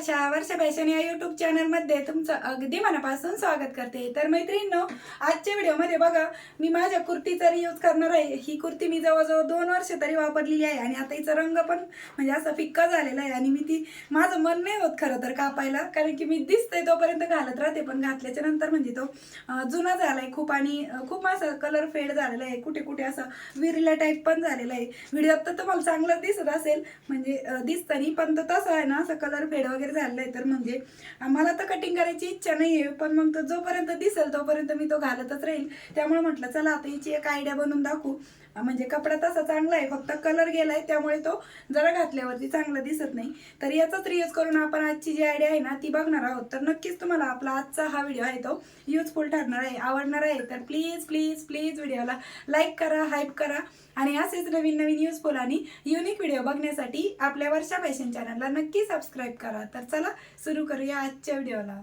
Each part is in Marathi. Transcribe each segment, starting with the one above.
वर्षा वर्षा फॅशन या युट्यूब चॅनलमध्ये तुमचं अगदी मनापासून स्वागत करते. तर मैत्रिणींनो आजच्या व्हिडिओमध्ये बघा मी माझ्या कुर्तीचा यूज करणार आहे. ही कुर्ती मी जवळजवळ दोन वर्ष तरी वापरलेली आहे आणि आता हिचा रंग पण म्हणजे असा फिक्का झालेला आहे आणि मी ती माझं मन नाही होत खरं तर कापायला. कारण की मी दिसतंय तोपर्यंत घालत राहते पण घातल्याच्या नंतर म्हणजे तो जुना झाला आहे खूप आणि खूप असा कलर फेड झालेला आहे. कुठे कुठे असा विरला टाईप पण झालेला आहे. व्हिडिओत तर मला चांगलं दिसत असेल म्हणजे अं, नाही पण तो तसं आहे ना असं कलर फेड वगैरे झालेला आहे तर म्हणजे मला तर कटिंग करायची इच्छा नाही आहे पण मग तो जोपर्यंत दिसेल तोपर्यंत मी तो घालतच राहील. त्यामुळे म्हटलं चला आता हिची एक आयडिया बनवून दाखवू. म्हणजे कपडा तसा चांगला आहे फक्त कलर गेलाय त्यामुळे तो जरा घातल्यावरती चांगला दिसत नाही. तर याचाच रियूज करून आपण आजची जी आयडिया आहे ना ती बघणार आहोत. तर नक्कीच तुम्हाला आपला आजचा हा व्हिडिओ आहे तो युजफुल ठरणार आहे आवडणार आहे. तर प्लीज प्लीज प्लीज व्हिडिओला लाईक करा हाईप करा. आणि असेच नवीन नवीन युजफुल आणि युनिक व्हिडिओ बघण्यासाठी आपल्या वर्षा फॅशन चॅनलला नक्की सबस्क्राईब करा. तर चला सुरू करूया आजच्या व्हिडिओला.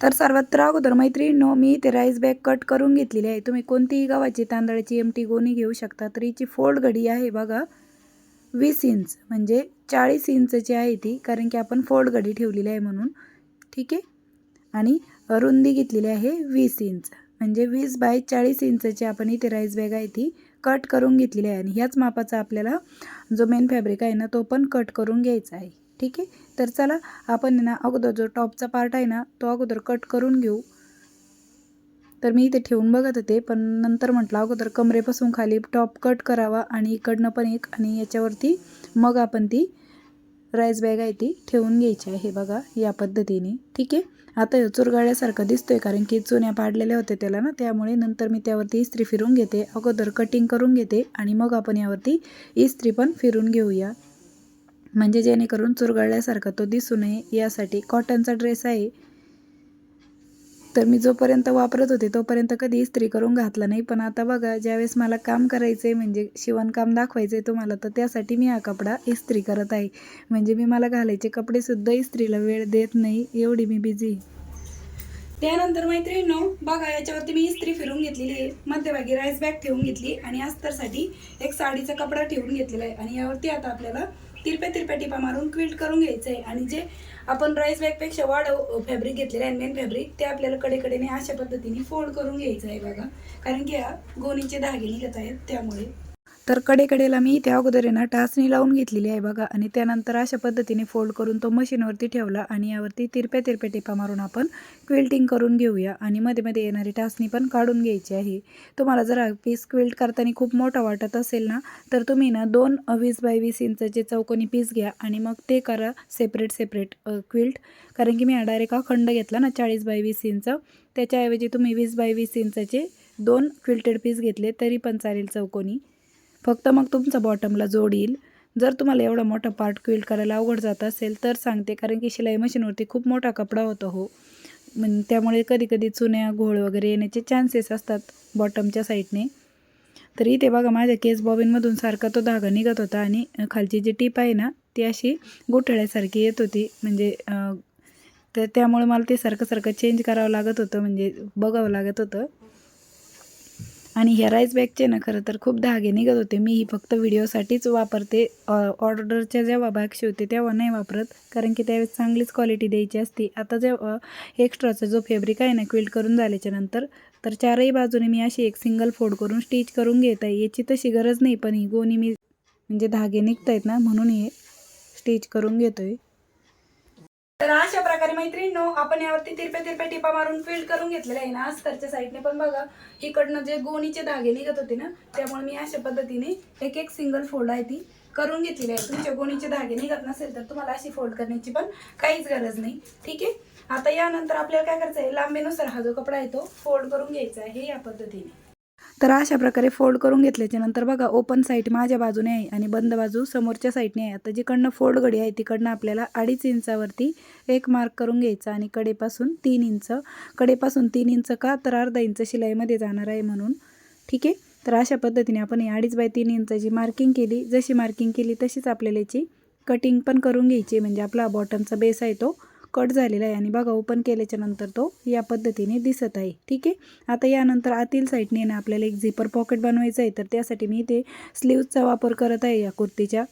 तर सर्वत्र अगोदर मैत्रिणींनो मी इथे राईस बॅग कट करून घेतलेली आहे. तुम्ही कोणतीही गव्हाची तांदळाची एमटी गोणी घेऊ शकता तर हिची फोल्ड घडी आहे बघा. वीस इंच म्हणजे चाळीस इंचची आहे ती कारण की आपण फोल्ड घडी ठेवलेली आहे म्हणून. ठीक आहे? आणि रुंदी घेतलेली आहे वीस इंच म्हणजे वीस बाय चाळीस इंचची आपण इथे राईस बॅग आहे ती कट करून घेतलेली आहे. आणि ह्याच मापाचा आपल्याला जो मेन फॅब्रिक आहे ना तो पण कट करून घ्यायचा आहे. ठीक आहे? तर चला आपण ना अगोदर जो टॉपचा पार्ट आहे ना तो अगोदर कट करून घेऊ. तर मी इथे ठेवून बघत होते पण नंतर म्हटलं अगोदर कमरेपासून खाली टॉप कट करावा आणि इकडनं पण एक आणि याच्यावरती मग आपण ती राईस बॅग आहे ती ठेवून घ्यायची आहे बघा या पद्धतीने. ठीक आहे? आता हे चुरगाळ्यासारखं दिसतोय कारण की चुन्या पाडलेल्या होत्या त्याला ना त्यामुळे नंतर मी त्यावरती इस्त्री फिरून घेते. अगोदर कटिंग करून घेते आणि मग आपण यावरती इस्त्री पण फिरून घेऊया. म्हणजे जेणेकरून चुरगळल्यासारखा तो दिसू नये यासाठी कॉटनचा ड्रेस आहे. तर मी जोपर्यंत वापरत होते तोपर्यंत कधी इस्त्री करून घातला नाही. पण आता बघा ज्यावेळेस मला काम करायचं आहे म्हणजे शिवणकाम दाखवायचं आहे तुम्हाला तर त्यासाठी मी हा कपडा इस्त्री करत आहे. म्हणजे मी मला घालायचे कपडेसुद्धा इस्त्रीला वेळ देत नाही एवढी मी बिझी त्यानंतर मैत्रिणीनो बघा याच्यावरती मी इस्त्री फिरून घेतलेली आहे. मध्यभागी राईस बॅग ठेवून घेतली आणि अस्तरसाठी एक साडीचा कपडा ठेवून घेतलेला आहे. आणि यावरती आता आपल्याला तिरप्या तिरप्या टिपा मारून क्विल्ट करून घ्यायचं आहे आणि जे आपण राईस बॅगपेक्षा वाढव फॅब्रिक घेतलेलं आहे मेन फॅब्रिक ते आपल्याला कडेकडेने अशा पद्धतीने फोल्ड करून घ्यायचं आहे बघा. कारण की या गोणीचे धागे निघत आहेत त्यामुळे तर कडेकडेला मी त्या अगोदर आहे ना टाचणी लावून घेतलेली आहे बघा. आणि त्यानंतर अशा पद्धतीने फोल्ड करून तो मशीनवरती ठेवला आणि यावरती तिरप्या तिरप्या टिपा मारून आपण क्विल्टिंग करून घेऊया. आणि मध्ये मध्ये येणारी टाचणी पण काढून घ्यायची आहे. तुम्हाला जर पीस क्विल्ट करताना खूप मोठा वाटत असेल ना तर तुम्ही ना दोन वीस बाय वीस इंचचे चौकोनी पीस घ्या आणि मग ते करा सेपरेट सेपरेट क्विल्ट कारण की मी हा डायरेक्ट अखंड घेतला ना चाळीस बाय वीस इंच. त्याच्याऐवजी तुम्ही वीस बाय वीस इंचचे दोन क्विल्टेड पीस घेतले तरी पण चालेल चौकोनी. फक्त मग तुमचा बॉटमला जोड येईल जर तुम्हाला एवढा मोठा पार्ट क्विल्ट करायला अवघड जात असेल तर सांगते कारण की शिलाई मशीनवरती खूप मोठा कपडा होतो हो. त्यामुळे कधी कधी चुन्या घोळ वगैरे येण्याचे चान्सेस असतात बॉटमच्या साईडने तर इथे बघा माझ्या केस बॉबिनमधून सारखा तो धागा निघत होता आणि खालची जी टीप आहे ना ती अशी गुठळ्यासारखी येत होती. म्हणजे तर त्यामुळे मला ते सारखं सारखं चेंज करावं लागत होतं म्हणजे बघावं लागत होतं. आणि ह्या राईस बॅगचे ना खरं तर खूप धागे निघत होते. मी ही फक्त व्हिडिओसाठीच वापरते. ऑर्डरच्या जेव्हा बॅग शिवते तेव्हा नाही वापरत. कारण की त्यावेळेस चांगलीच क्वालिटी द्यायची असते. आता जेव्हा एक्स्ट्राचा जो फॅब्रिक आहे ना क्विल्ट करून झाल्याच्यानंतर तर चारही बाजूने मी अशी एक सिंगल फोड करून स्टिच करून घेत आहे. याची तशी गरज नाही पण ही गोणी मी म्हणजे धागे निघत आहेत ना म्हणून हे स्टिच करून घेतो आहे तर अशा प्रकारे मैत्रिणींनो आपण यावरती तिरप्या तिरप्या टिपा मारून फिल्ड करून घेतलेलं आहे ना अस्तरच्या साईडने पण बघा इकडनं जे गोणीचे धागे निघत होते ना त्यामुळे मी अशा पद्धतीने एक एक सिंगल फोल्ड आहे ती करून घेतलेली आहे. तुमच्या गोणीचे धागे निघत नसेल तर तुम्हाला अशी फोल्ड करण्याची पण काहीच गरज नाही. ठीक आहे? आता यानंतर आपल्याला काय करायचं आहे? लांबीनुसार हा जो कपडा आहे तो फोल्ड करून घ्यायचा आहे या पद्धतीने. तर अशा प्रकारे फोल्ड करून घेतल्याच्या नंतर बघा ओपन साईड माझ्या बाजूने आहे आणि बंद बाजू समोरच्या साईडने आहे. आता जिकडनं फोल्ड घडी आहे तिकडनं आपल्याला अडीच इंचावरती एक मार्क करून घ्यायचा आणि कडेपासून तीन इंच. कडेपासून तीन इंच का तर अर्धा इंच शिलाईमध्ये जाणार आहे म्हणून. ठीक आहे? तर अशा पद्धतीने आपण ही अडीच बाय तीन इंचाची मार्किंग केली. जशी मार्किंग केली तशीच आपल्याला याची कटिंग पण करून घ्यायची म्हणजे आपला बॉटमचा बेस आहे तो. कट झालेला आहे आणि बघा ओपन केल्याच्यानंतर तो या पद्धतीने दिसत आहे. ठीक आहे? आता यानंतर आतील साईडने ना आपल्याला एक झिपर पॉकेट बनवायचं आहे तर त्यासाठी मी इथे स्लीवचा वापर करत आहे या कुर्तीच्या.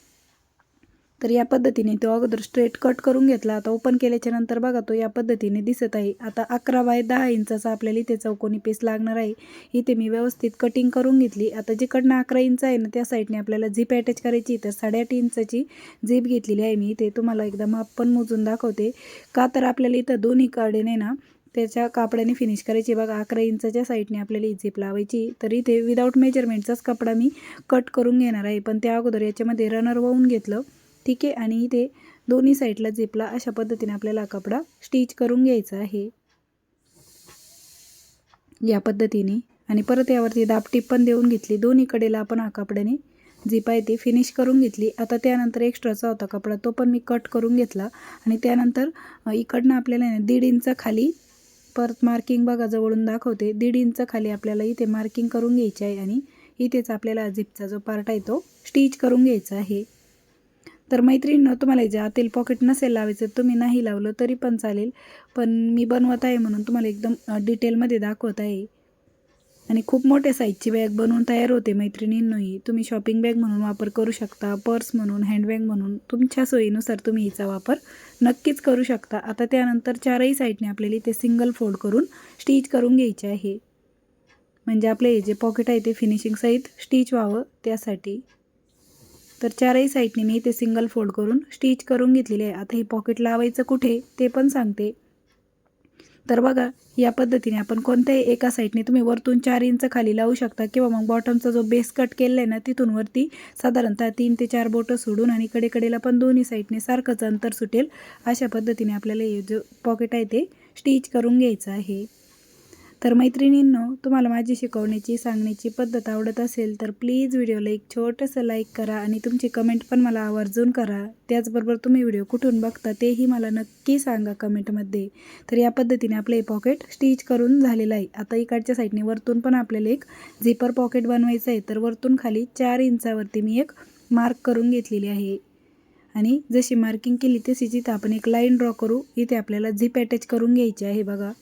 तर या पद्धतीने तो अगोदर स्ट्रेट कट करून घेतला. आता ओपन केल्याच्यानंतर बघा तो या पद्धतीने दिसत आहे. आता अकरा बाय दहा इंचाचा आपल्याला इथे चौकोनी पीस लागणार आहे. इथे मी व्यवस्थित कटिंग करून घेतली. आता जिकडनं अकरा इंच आहे ना त्या साईडने आपल्याला झीप अटॅच करायची तर साडेआठ इंचाची झीप घेतलेली आहे मी इथे. तुम्हाला एकदा माप पण मोजून दाखवते. का तर आपल्याला इथं दोन्ही कडेने ना त्याच्या कापडाने फिनिश करायची. बघा अकरा इंचाच्या साईडने आपल्याला ही झीप लावायची. तर इथे विदाऊट मेजरमेंटचाच कपडा मी कट करून घेणार आहे. पण त्या अगोदर याच्यामध्ये रनर वाहून घेतलं. ठीक आहे. आणि इथे दोन्ही साईडला झिपला अशा पद्धतीने आपल्याला कपडा स्टिच करून घ्यायचा आहे. या पद्धतीने. आणि परत यावरती दापटीप पण देऊन घेतली. दोन्ही कडेला आपण हा कपड्याने झिप आहे ती फिनिश करून घेतली. आता त्यानंतर एक्स्ट्राचा होता कपडा. तो पण मी कट करून घेतला. आणि त्यानंतर इकडनं आपल्याला आहे ना दीड इंच खाली परत मार्किंग बघा जवळून दाखवते. दीड इंच खाली आपल्याला इथे मार्किंग करून घ्यायची आहे. आणि इथेच आपल्याला झिपचा जो पार्ट आहे तो स्टिच करून घ्यायचा आहे. तर मैत्रिणीनं तुम्हाला जे आतील पॉकेट नसेल लावायचं तुम्ही नाही लावलं तरी पण चालेल. पण मी बनवत आहे म्हणून तुम्हाला एकदम डिटेलमध्ये दाखवत आहे. आणि खूप मोठ्या साईजची बॅग बनवून तयार होते मैत्रिणींनोही. तुम्ही शॉपिंग बॅग म्हणून वापर करू शकता पर्स म्हणून हँडबॅग म्हणून. तुमच्या सोयीनुसार तुम्ही हिचा वापर नक्कीच करू शकता. आता त्यानंतर चारही साईडने आपल्याला ते सिंगल फोल्ड करून स्टिच करून घ्यायचे आहे. म्हणजे आपले हे जे पॉकेट आहे ते फिनिशिंग सहित स्टिच व्हावं त्यासाठी. तर चारही साईडने मी इथे सिंगल फोल्ड करून स्टिच करून घेतलेले आहे. आता हे पॉकेट लावायचं कुठे ते पण सांगते. तर बघा या पद्धतीने आपण कोणत्याही एका साईडने तुम्ही वरतून चार इंच खाली लावू शकता किंवा मग बॉटमचा जो बेस कट केलेला आहे ना तिथून वरती साधारणतः तीन ते चार बोटं सोडून आणि कडेकडेला पण दोन्ही साईडने सारखंच अंतर सुटेल. अशा पद्धतीने आपल्याला हे जो पॉकेट आहे ते स्टिच करून घ्यायचं आहे. तर मैत्रिणींनो तुम्हाला माझी शिकवण्याची सांगण्याची पद्धत आवडत असेल तर प्लीज व्हिडिओला एक छोटंसं लाईक करा आणि तुमची कमेंट पण मला आवर्जून करा. त्याचबरोबर तुम्ही व्हिडिओ कुठून बघता तेही मला नक्की सांगा कमेंटमध्ये. तर या पद्धतीने आपलं हे पॉकेट स्टिच करून झालेलं आहे. आता इकडच्या साईडने वरतून पण आपल्याला एक झिपर पॉकेट बनवायचं आहे. तर वरतून खाली चार इंचावरती मी एक मार्क करून घेतलेली आहे. आणि जशी मार्किंग केली तशीच इथं आपण एक लाईन ड्रॉ करू. इथे आपल्याला झिप अटॅच करून घ्यायची आहे बघा.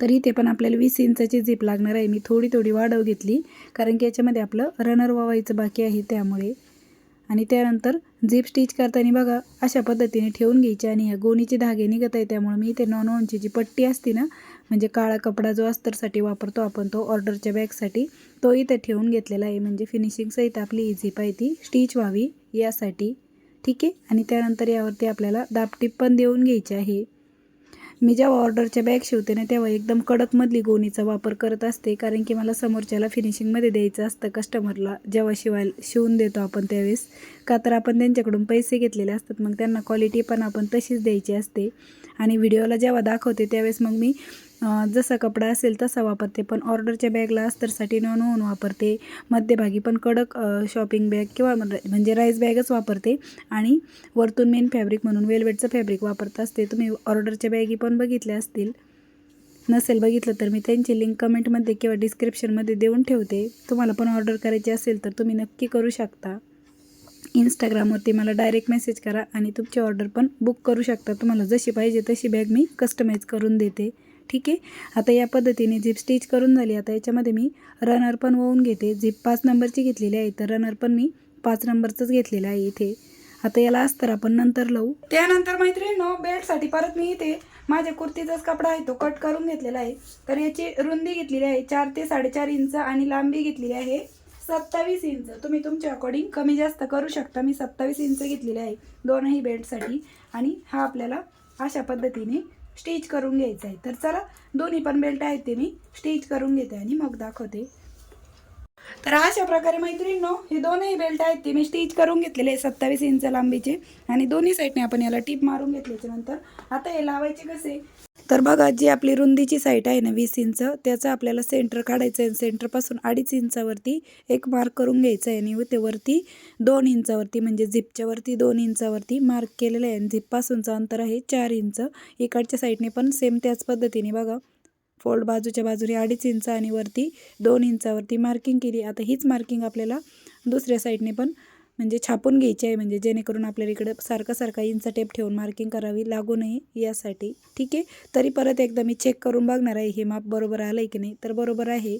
तर इथे पण आपल्याला वीस इंचाची झीप लागणार आहे. मी थोडी थोडी वाढव घेतली कारण की याच्यामध्ये आपलं रनर वावायचं बाकी आहे त्यामुळे. आणि त्यानंतर झीप स्टिच करताना बघा अशा पद्धतीने ठेवून घ्यायची आणि ह्या गोणीचे धागे निघत आहे त्यामुळे मी इथे नॉन ओनची जी पट्टी असते ना म्हणजे काळा कपडा जो अस्तरसाठी वापरतो आपण तो ऑर्डरच्या बॅगसाठी तो इथे ठेवून घेतलेला आहे. म्हणजे फिनिशिंगसहित आपली ही झीप आहे ती स्टिच व्हावी यासाठी. ठीक आहे? आणि त्यानंतर यावरती आपल्याला दापटीप पण देऊन घ्यायची आहे. मी जेव्हा ऑर्डरच्या बॅग शिवते ना तेव्हा एकदम कडकमधली गोणीचा वापर करत असते. कारण की मला समोरच्याला फिनिशिंगमध्ये द्यायचं असतं कस्टमरला जेव्हा शिवाय शिवून देतो आपण त्यावेळेस. का तर आपण त्यांच्याकडून पैसे घेतलेले असतात मग त्यांना क्वालिटी पण आपण तशीच द्यायची असते. आणि व्हिडिओला जेव्हा दाखवते त्यावेळेस मग मी जसा कपडा असेल तसा वापरते पण ऑर्डरच्या बॅगला अस्तरसाठी नॉन ओन वापरते. मध्यभागी पण कडक शॉपिंग बॅग किंवा म्हणजे राईस बॅगच वापरते. आणि वरतून मेन फॅब्रिक म्हणून वेलवेटचं फॅब्रिक वापरत असते. तुम्ही ऑर्डरच्या बॅगी पण बघितल्या असतील. नसेल बघितलं तर मी त्यांची लिंक कमेंटमध्ये किंवा डिस्क्रिप्शनमध्ये देऊन ठेवते. तुम्हाला पण ऑर्डर करायची असेल तर तुम्ही नक्की करू शकता. इंस्टाग्रामवरती मला डायरेक्ट मेसेज करा आणि तुमची ऑर्डर पण बुक करू शकता. तुम्हाला जशी पाहिजे तशी बॅग मी कस्टमाइज करून देते. ठीक आहे. आता या पद्धतीने झिप स्टिच करून झाली. आता याच्यामध्ये मी रनर पण वळून घेते. झिप पाच नंबरची घेतलेली आहे. तर रनर पण मी पाच नंबरचंच घेतलेलं आहे इथे. आता याला अस्तर आपण नंतर लावू. त्यानंतर मैत्रिणीनो बेल्टसाठी परत मी इथे माझ्या कुर्तीचाच कपडा आहे तो कट करून घेतलेला आहे. तर याची रुंदी घेतलेली आहे चार ते साडेचार इंच आणि लांबी घेतलेली आहे सत्तावीस इंच. तुम्ही तुमच्या अकॉर्डिंग कमी जास्त करू शकता. मी सत्तावीस इंच घेतलेली आहे दोनही बेल्टसाठी. आणि हा आपल्याला अशा पद्धतीने स्टिच करून घ्यायचं आहे तर चला दोन्ही पण बेल्ट आहेत ते मी स्टिच करून घेते आणि मग दाखवते. तर अशा प्रकारे मैत्रिणींनो हे दोनही बेल्ट आहेत ते मी स्टिच करून घेतलेले आहे सत्तावीस इंच लांबीचे. आणि दोन्ही साईडने आपण याला टीप मारून घेतल्याच्या नंतर आता हे लावायचे कसे? तर बघा जी आपली रुंदीची साईट आहे ना वीस इंच त्याचं आपल्याला सेंटर काढायचं आहे. सेंटरपासून अडीच इंचावरती एक मार्क करून घ्यायचं आहे. आणि ते वरती दोन इंचावरती म्हणजे झिपच्या वरती दोन इंचावरती मार्क केलेलं आहे. आणि झिपपासूनचं अंतर आहे चार इंच. इकडच्या साईडने पण सेम त्याच पद्धतीने बघा. फोल्ड बाजूच्या बाजूने अडीच इंच आणि वरती दोन इंचावरती मार्किंग केली. आता हीच मार्किंग आपल्याला दुसऱ्या साईडने पण म्हणजे छापून घ्यायची आहे म्हणजे जेणेकरून आपल्याला इकडे सारखा सारखा इंच टेप ठेवून मार्किंग करावी लागू नये यासाठी. ठीक आहे? तरी परत एकदा मी चेक करून बघणार आहे हे माप बरोबर आलं आहे की नाही? तर बरोबर आहे.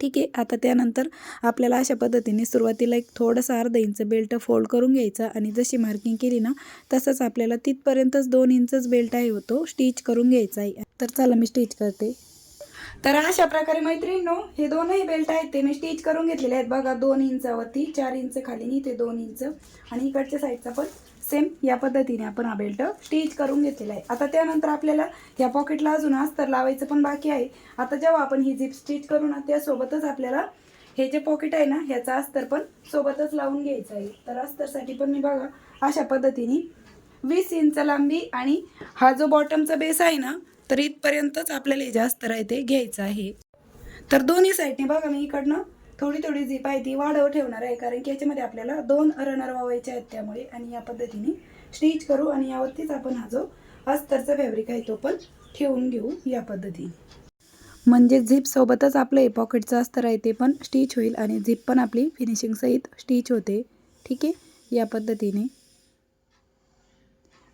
ठीक आहे? आता त्यानंतर आपल्याला अशा पद्धतीने सुरुवातीला एक थोडंसं अर्धा इंच बेल्ट फोल्ड करून घ्यायचा आणि जशी मार्किंग केली ना तसंच आपल्याला तिथपर्यंतच दोन इंचच बेल्ट आहे होतो स्टिच करून घ्यायचा आहे. तर चला मी स्टिच करते. तर अशा प्रकारे मैत्रिणींनो हे दोनही बेल्ट आहेत ते मी स्टिच करून घेतलेले आहेत. बघा दोन इंचावरती चार इंच खाली ते दोन इंच. आणि इकडच्या साईडचा पण सेम या पद्धतीने आपण हा बेल्ट स्टिच करून घेतलेला आहे. आता त्यानंतर आपल्याला या पॉकेटला अजून अस्तर लावायचं पण बाकी आहे. आता जेव्हा आपण ही झिप स्टिच करू ना त्यासोबतच आपल्याला हे जे पॉकेट आहे ना ह्याचा अस्तर पण सोबतच लावून घ्यायचं आहे. तर अस्तरसाठी पण मी बघा अशा पद्धतीने वीस इंच लांबी आणि हा जो बॉटमचा बेस आहे ना तर इथपर्यंतच आपल्याला हे जे अस्तर आहे ते घ्यायचं आहे. तर दोन्ही साईडने बघा मी इकडनं थोडी थोडी झीप आहे ती वाढव ठेवणार आहे कारण की याच्यामध्ये आपल्याला दोन रनर वावायचे आहेत त्यामुळे आणि या पद्धतीने स्टिच करू आणि यावरतीच आपण हा जो अस्तरचा फॅब्रिक आहे तो पण ठेवून घेऊ या पद्धतीने. म्हणजे झिपसोबतच आपलं हे पॉकेटचं अस्तर आहे ते पण स्टिच होईल आणि झिप पण आपली फिनिशिंग सहित स्टिच होते. ठीक आहे? या पद्धतीने.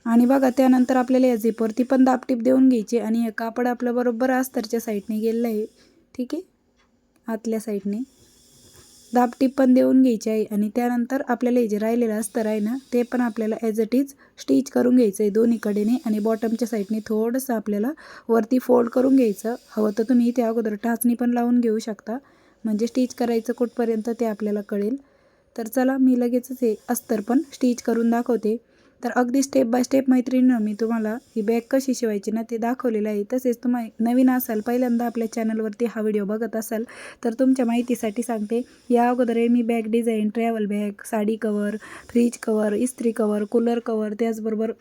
आणि बघा त्यानंतर आपल्याला या झिपवरती पण दापटीप देऊन घ्यायची आणि हे कापड आपलं बरोबर अस्तरच्या साईडने गेलेलं आहे. ठीक आहे? आतल्या साईडने. दापटीप पण देऊन घ्यायची आहे आणि त्यानंतर आपल्याला हे जे राहिलेलं अस्तर आहे ना ते पण आपल्याला ॲज इट इज स्टिच करून घ्यायचं आहे दोन्हीकडेने आणि बॉटमच्या साईडने थोडंसं आपल्याला वरती फोल्ड करून घ्यायचं. हवं तर तुम्ही त्या अगोदर टाचणी पण लावून घेऊ शकता. म्हणजे स्टिच करायचं कुठपर्यंत ते आपल्याला कळेल. तर चला मी लगेचच हे अस्तर पण स्टिच करून दाखवते. तर अगदी स्टेप बाय स्टेप मैत्रिणीनं मी तुम्हाला ही बॅग कशी शिवायची ना ते दाखवलेलं आहे. तसेच तुम्हा नवीन असाल पहिल्यांदा आपल्या चॅनलवरती हा व्हिडिओ बघत असाल तर तुमच्या माहितीसाठी सांगते. या अगोदर मी bag design travel bag sari cover fridge cover इस्त्री कवर कूलर कवर त्याचबरोबर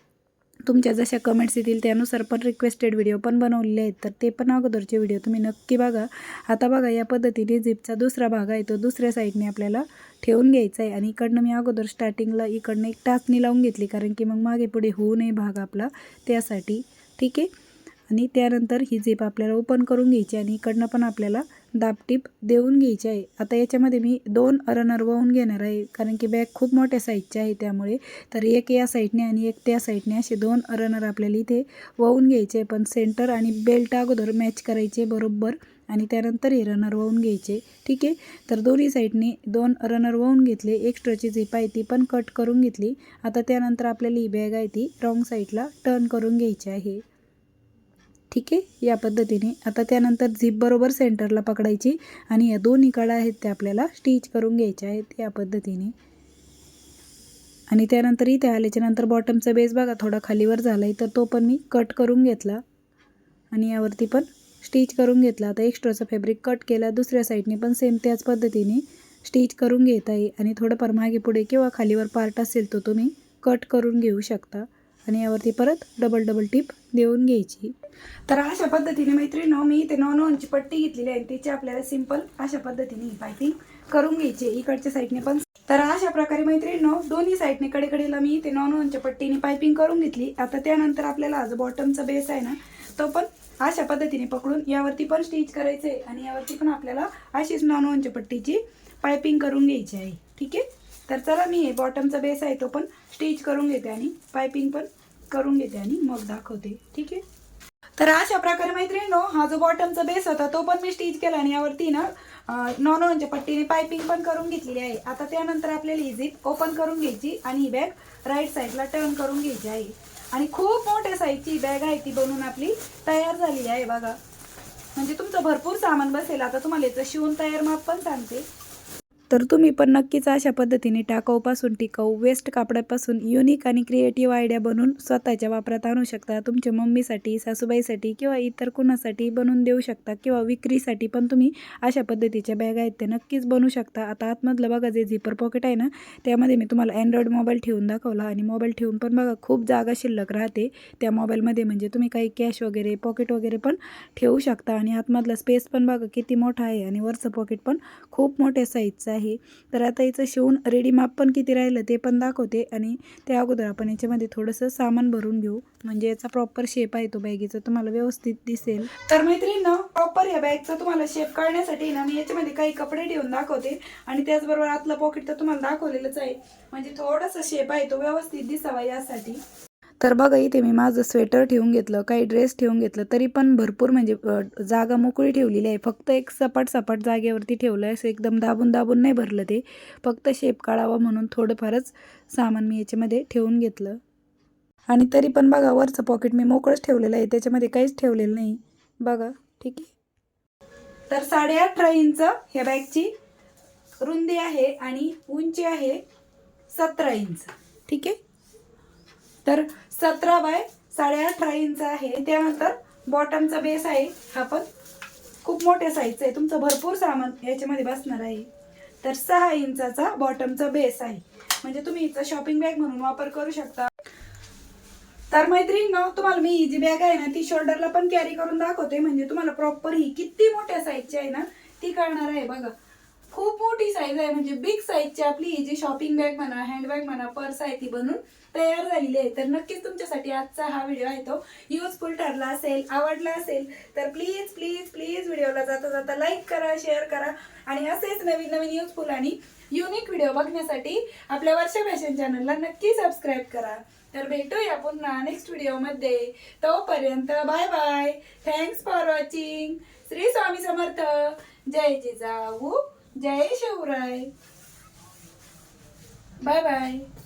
तुमच्या जशा कमेंट्स येतील त्यानुसार पण रिक्वेस्टेड व्हिडिओ पण बनवलेले आहेत. तर ते पण अगोदरचे व्हिडिओ तुम्ही नक्की बघा. आता बघा या पद्धतीने झिपचा दुसरा भाग आहे तो दुसऱ्या साईडने आपल्याला ठेवून घ्यायचं आहे आणि इकडनं मी अगोदर स्टार्टिंगला इकडनं एक टाचणी लावून घेतली. कारण की मग मागे पुढे होऊ नये भाग आपला त्यासाठी. ठीक आहे? आणि त्यानंतर ही झेप आपल्याला ओपन करून घ्यायची आणि इकडनं पण आपल्याला दापटीप देऊन घ्यायची आहे. आता याच्यामध्ये मी दोन रनर वाहून घेणार आहे. कारण की बॅग खूप मोठ्या साईजची आहे त्यामुळे. तर एक या साईडने आणि एक त्या साईडने असे दोन रनर आपल्याला इथे वाहून घ्यायचे पण सेंटर आणि बेल्ट अगोदर मॅच करायचे बरोबर. आणि त्यानंतर हे रनर वाहून घ्यायचे. ठीक आहे? तर दोन्ही साईडने दोन रनर वाहून घेतले. एक्स्ट्राची झिप आहे ती पण कट करून घेतली. आता त्यानंतर आपल्याला ही बॅग आहे ती रॉंग साईडला टर्न करून घ्यायची आहे. ठीक आहे? या पद्धतीने. आता त्यानंतर झिप बरोबर सेंटरला पकडायची आणि या दोन्ही कडा आहेत त्या आपल्याला स्टिच करून घ्यायच्या आहेत या पद्धतीने. आणि त्यानंतर इथे आल्याच्यानंतर बॉटमचा बेस बघा थोडा खालीवर झाला आहे तर तो पण मी कट करून घेतला. आणि यावरती पण स्टिच करून घेतला. आता एक्स्ट्राचं फॅब्रिक कट केला दुसऱ्या साईडने पण सेम त्याच पद्धतीने स्टिच करून घेता येईल आणि थोडंफार मागे पुढे किंवा खालीवर पार्ट असेल तो तुम्ही कट करून घेऊ शकता. आणि यावरती परत डबल डबल टिप देऊन घ्यायची. तर अशा पद्धतीने मैत्रिणी मी इथे नॉन वनची पट्टी घेतलेली आहे तिची आपल्याला सिंपल अशा पद्धतीने ही पायपिंग करून घ्यायची इकडच्या साईडने पण. तर अशा प्रकारे मैत्रिणीनो दोन्ही साईडने कडेकडेला मी ते नॉन वनच्या पट्टीने पायपिंग करून घेतली. आता त्यानंतर आपल्याला जो बॉटमचा बेस आहे ना तो पण अशा पद्धतीने पकडून यावरती पण स्टिच करायचं आहे आणि यावरती पण आपल्याला अशीच नॉन वनच्या पट्टीची पायपिंग करून घ्यायची आहे. ठीक आहे? तर चला मी हे बॉटमचा बेस आहे तो पण स्टिच करून घेते आणि पायपिंग पण करून घेते आणि मग दाखवते. ठीक आहे? तर अशा प्रकारे मैत्रिणीनो हा जो बॉटमचा बेस होता तो पण मी स्टिच केला आणि यावरती ना नॉन वनच्या म्हणजे पट्टीने पायपिंग पण करून घेतलेली आहे. आता त्यानंतर आपल्याला ही ओपन करून घ्यायची आणि ही बॅग राईट साईडला टर्न करून घ्यायची आहे. आणि खूप मोठ्या साईजची बॅग आहे ती बनवून आपली तयार झालेली आहे बघा. म्हणजे तुमचं भरपूर सामान बसेल. आता तुम्हाला याचं शिवून तयार माप पण सांगते. तर तुम्ही पण नक्कीच अशा पद्धतीने टाकाऊपासून टिकाऊ वेस्ट कापडापासून युनिक आणि क्रिएटिव्ह आयडिया बनवून स्वतःच्या वापरात आणू शकता. तुमच्या मम्मीसाठी सासूबाईसाठी किंवा इतर कुणासाठी बनवून देऊ शकता किंवा विक्रीसाठी पण तुम्ही अशा पद्धतीच्या बॅग आहेत ते नक्कीच बनवू शकता. आता आतमधलं बघा जे झिपर पॉकेट आहे ना त्यामध्ये मी तुम्हाला अँड्रॉइड मोबाईल ठेवून दाखवला आणि मोबाईल ठेवून पण बघा खूप जागा शिल्लक राहते. त्या मोबाईलमध्ये म्हणजे तुम्ही काही कॅश वगैरे पॉकेट वगैरे पण ठेवू शकता. आणि आतमधला स्पेस पण बघा किती मोठा आहे आणि वरचं पॉकेट पण खूप मोठ्या साईजचं आहे. तर आता याचं शिवून रेडी माप पण किती राहिलं ते पण दाखवते आणि त्या अगोदर आपण याच्यामध्ये थोडंसं सामान भरून घेऊ. म्हणजे याचा प्रॉपर शेप आहे तो बॅगेचा तुम्हाला व्यवस्थित दिसेल. तर मैत्रिणींनो प्रॉपर या बॅगचा तुम्हाला शेप काढण्यासाठी ना मी याच्यामध्ये काही कपडे ठेवून दाखवते. आणि त्याचबरोबर आतलं पॉकेट तर तुम्हाला दाखवलेलंच आहे. म्हणजे थोडासा शेप आहे तो व्यवस्थित दिसावा यासाठी. तर बघा इथे मी माझं स्वेटर ठेवून घेतलं काही ड्रेस ठेवून घेतलं तरी पण भरपूर म्हणजे जागा मोकळी ठेवलेली आहे. फक्त एक सपाट सपाट जागेवरती ठेवलं आहे असं एकदम दाबून दाबून नाही भरलं ते. फक्त शेप काढावा म्हणून थोडंफारच सामान मी याच्यामध्ये ठेवून घेतलं. आणि तरी पण बघा वरचं पॉकेट मी मोकळंच ठेवलेलं आहे त्याच्यामध्ये काहीच ठेवलेलं नाही. बघा ठीक आहे? तर साडे अठरा इंच ह्या बॅगची रुंदी आहे आणि उंची आहे सतरा इंच. ठीक आहे? तर सतरा बाय साडे अठरा इंच आहे. त्यानंतर बॉटमचा बेस आहे. हा पण खूप मोठ्या साईजचा आहे. तुमचं भरपूर सामान याच्यामध्ये बसणार आहे. तर सहा इंचाचा बॉटमचा बेस आहे. म्हणजे तुम्ही हिचा शॉपिंग बॅग म्हणून वापर करू शकता. तर मैत्रिणींनो तुम्हाला मी ही जी बॅग आहे ना ती शोल्डरला पण कॅरी करून दाखवते. म्हणजे तुम्हाला प्रॉपर ही किती मोठ्या साईजची आहे ना ती कळणार आहे बघा. खूप मोठी साईज आहे. म्हणजे बिग साईजची आपली ही जी शॉपिंग बॅग म्हणा हँडबॅग म्हणा पर्स आहे ती बनून तयार झालेली आहे. तर नक्कीच तुमच्यासाठी आजचा हा व्हिडिओ आहे तो युजफुल ठरला असेल आवडला असेल तर प्लीज प्लीज प्लीज व्हिडिओला जाता जाता लाईक करा शेअर करा आणि असेच नवीन नवीन युजफुल आणि युनिक व्हिडिओ बघण्यासाठी आपल्या वर्षा फॅशन चॅनलला नक्की सबस्क्राईब करा. तर भेटूया पुन्हा नेक्स्ट व्हिडिओमध्ये तोपर्यंत bye bye thanks for watching Shri Swami Samarth. जय जिजाऊ. जय शिवराय. Bye bye.